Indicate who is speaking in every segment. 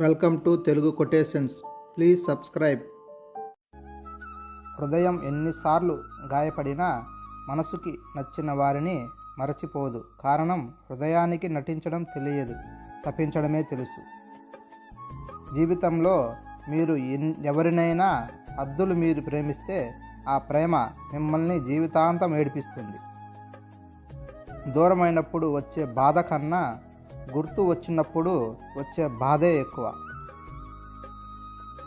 Speaker 1: Welcome to Telugu quotations. Please subscribe. హృదయం ఎన్నిసార్లు గాయపడినా మనసుకి నచ్చిన వారిని మరచిపోదు. కారణం హృదయానికి నటించడం తెలియదు. తప్పించడమే తెలుసు. జీవితంలో మీరు ఎన్- ఎవరినైనా హద్దులు మీరు ప్రేమిస్తే ఆ ప్రేమ మిమ్మల్ని జీవితాంతం ఏడిపిస్తుంది. దూరమైనప్పుడు వచ్చే బాధ కన్నా గుర్తు వచ్చినప్పుడు వచ్చే బాధే ఎక్కువ.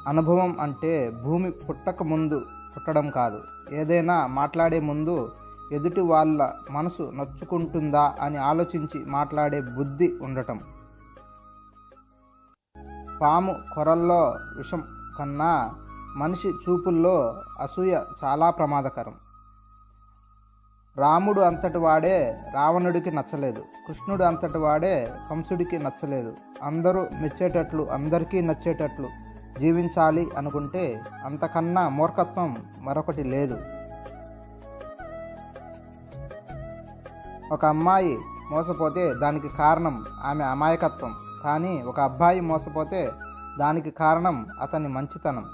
Speaker 1: అనుభవం అంటే భూమి పుట్టక ముందు పుట్టడం కాదు. ఏదైనా మాట్లాడే ముందు ఎదుటి వాళ్ళ మనసు నచ్చుకుంటుందా అని ఆలోచించి మాట్లాడే బుద్ధి ఉండటం. పాము కొరల్లో విషం కన్నా మనిషి చూపుల్లో అసూయ చాలా ప్రమాదకరం. రాముడు అంతటి వాడే రావణుడికి నచ్చలేదు. కృష్ణుడు అంతటి వాడే కంసుడికి నచ్చలేదు. అందరూ మెచ్చేటట్లు అందరికీ నచ్చేటట్లు జీవించాలి అనుకుంటే అంతకన్నా మూర్ఖత్వం మరొకటి లేదు. ఒక అమ్మాయి మోసపోతే దానికి కారణం ఆమె అమాయకత్వం. కానీ ఒక అబ్బాయి మోసపోతే దానికి కారణం అతని మంచితనం.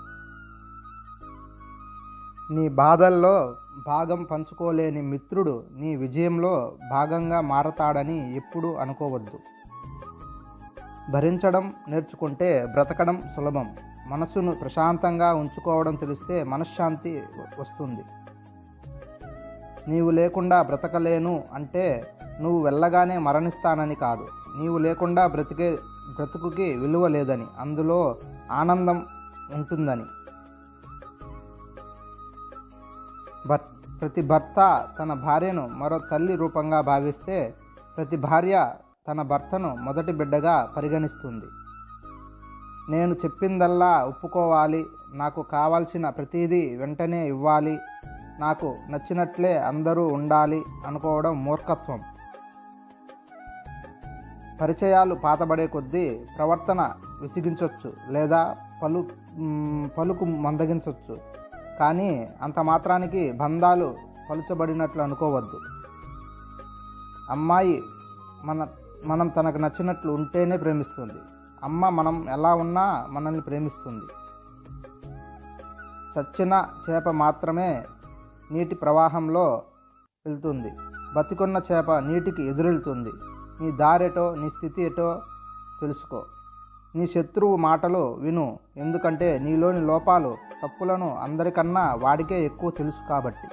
Speaker 1: నీ బాధల్లో భాగం పంచుకోలేని మిత్రుడు నీ విజయంలో భాగంగా మారతాడని ఎప్పుడూ అనుకోవద్దు. భరించడం నేర్చుకుంటే బ్రతకడం సులభం. మనసును ప్రశాంతంగా ఉంచుకోవడం తెలిస్తే మనశ్శాంతి వస్తుంది. నీవు లేకుండా బ్రతకలేను అంటే నువ్వు వెళ్ళగానే మరణిస్తానని కాదు. నీవు లేకుండా బ్రతికే బ్రతుకుకి విలువ లేదని అందులో ఆనందం ఉంటుందని. భర్ ప్రతి భర్త తన భార్యను మరో తల్లి రూపంగా భావిస్తే ప్రతి భార్య తన భర్తను మొదటి బిడ్డగా పరిగణిస్తుంది. నేను చెప్పిందల్లా ఒప్పుకోవాలి నాకు కావాల్సిన ప్రతిదీ వెంటనే ఇవ్వాలి నాకు నచ్చినట్లే అందరూ ఉండాలి అనుకోవడం మూర్ఖత్వం. పరిచయాలు పాతబడే కొద్దీ ప్రవర్తన విసిగించవచ్చు లేదా పలు పలుకు మందగించవచ్చు కానీ అంత మాత్రానికి బంధాలు పలుచబడినట్లు అనుకోవద్దు. అమ్మాయి మన మనం తనకు నచ్చినట్లు ఉంటేనే ప్రేమిస్తుంది. అమ్మ మనం ఎలా ఉన్నా మనల్ని ప్రేమిస్తుంది. చచ్చిన చేప మాత్రమే నీటి ప్రవాహంలో వెళ్తుంది. బతికున్న చేప నీటికి ఎదురెళ్తుంది. నీ దారెటో నీ స్థితి ఎటో తెలుసుకో. నీ శత్రువు మాటలు విను. ఎందుకంటే నీలోని లోపాలు తప్పులను అందరికన్నా వాడికే ఎక్కువ తెలుసు కాబట్టి.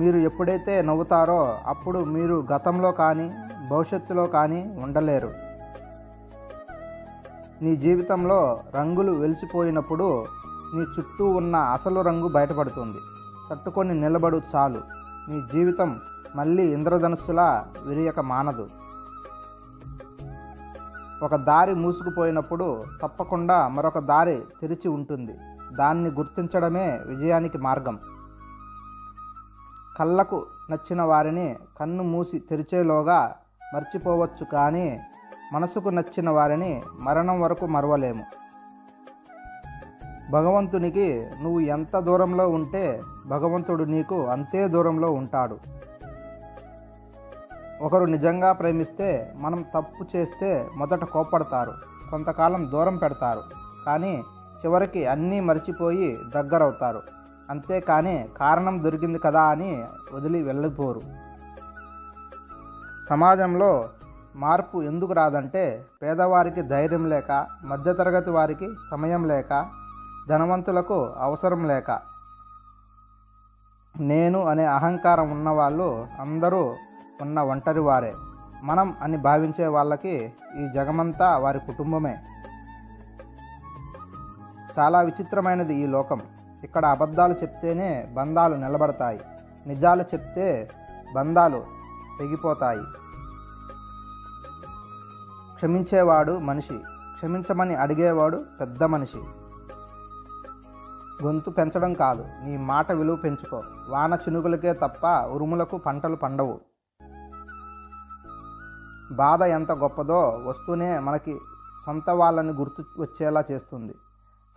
Speaker 1: మీరు ఎప్పుడైతే నవ్వుతారో అప్పుడు మీరు గతంలో కానీ భవిష్యత్తులో కానీ ఉండలేరు. నీ జీవితంలో రంగులు వెలిసిపోయినప్పుడు నీ చుట్టూ ఉన్న అసలు రంగు బయటపడుతుంది. తట్టుకొని నిలబడు చాలు. నీ జీవితం మళ్ళీ ఇంద్రధనుస్సులా విరియక మానదు. ఒక దారి మూసుకుపోయినప్పుడు తప్పకుండా మరొక దారి తెరిచి ఉంటుంది. దాన్ని గుర్తించడమే విజయానికి మార్గం. కళ్ళకు నచ్చిన వారిని కన్ను మూసి తెరిచేలోగా మర్చిపోవచ్చు కానీ మనసుకు నచ్చిన వారిని మరణం వరకు మరవలేము. భగవంతునికి నువ్వు ఎంత దూరంలో ఉంటే భగవంతుడు నీకు అంతే దూరంలో ఉంటాడు. ఒకరు నిజంగా ప్రేమిస్తే మనం తప్పు చేస్తే మొదట కోప్పడతారు కొంతకాలం దూరం పెడతారు కానీ చివరికి అన్నీ మర్చిపోయి దగ్గరవుతారు. అంతేకాని కారణం దొరికింది కదా అని వదిలి వెళ్ళిపోరు. సమాజంలో మార్పు ఎందుకు రాదంటే పేదవారికి ధైర్యం లేక మధ్యతరగతి వారికి సమయం లేక ధనవంతులకు అవసరం లేక. నేను అనే అహంకారం ఉన్నవాళ్ళు అందరూ ఉన్న ఒంటరి వారే. మనం అని భావించే వాళ్ళకి ఈ జగమంతా వారి కుటుంబమే. చాలా విచిత్రమైనది ఈ లోకం. ఇక్కడ అబద్ధాలు చెప్తేనే బంధాలు నిలబడతాయి. నిజాలు చెప్తే బంధాలు తెగిపోతాయి. క్షమించేవాడు మనిషి. క్షమించమని అడిగేవాడు పెద్ద మనిషి. గొంతు పెంచడం కాదు. నీ మాట విలువ పెంచుకో. వాన చినుకులకే తప్ప ఉరుములకు పంటలు పండవు. బాధ ఎంత గొప్పదో వస్తూనే మనకి సొంత వాళ్ళని గుర్తు వచ్చేలా చేస్తుంది.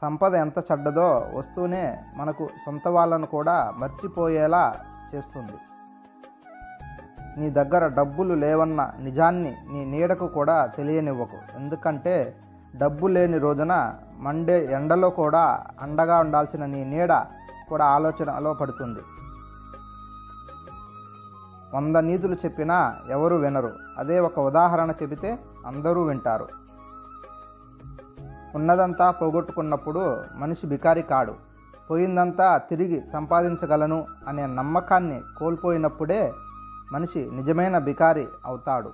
Speaker 1: సంపద ఎంత చెడ్డదో వస్తూనే మనకు సొంత వాళ్ళను కూడా మర్చిపోయేలా చేస్తుంది. నీ దగ్గర డబ్బులు లేవన్న నిజాన్ని నీ నీడకు కూడా తెలియనివ్వకు. ఎందుకంటే డబ్బు లేని రోజున మండే ఎండలో కూడా అండగా ఉండాల్సిన నీ నీడ కూడా ఆలోచనలో పడుతుంది. వంద నీతులు చెప్పినా ఎవరు వినరు. అదే ఒక ఉదాహరణ చెబితే అందరూ వింటారు. ఉన్నదంతా పోగొట్టుకున్నప్పుడు మనిషి బికారి కాడు. పోయిందంతా తిరిగి సంపాదించగలను అనే నమ్మకాన్ని కోల్పోయినప్పుడే మనిషి నిజమైన బికారి అవుతాడు.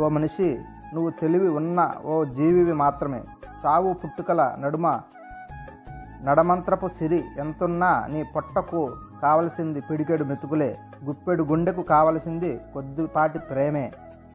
Speaker 1: ఓ మనిషి నువ్వు తెలివి ఉన్న ఓ జీవివి మాత్రమే. చావు పుట్టుకల నడుమ నడమంత్రపు సిరి ఎంతున్నా నీ పొట్టకు కావలసింది పిడికెడు మెతుకులే గుప్పెడు గుండెకు కావలసింది కొద్దిపాటి ప్రేమే.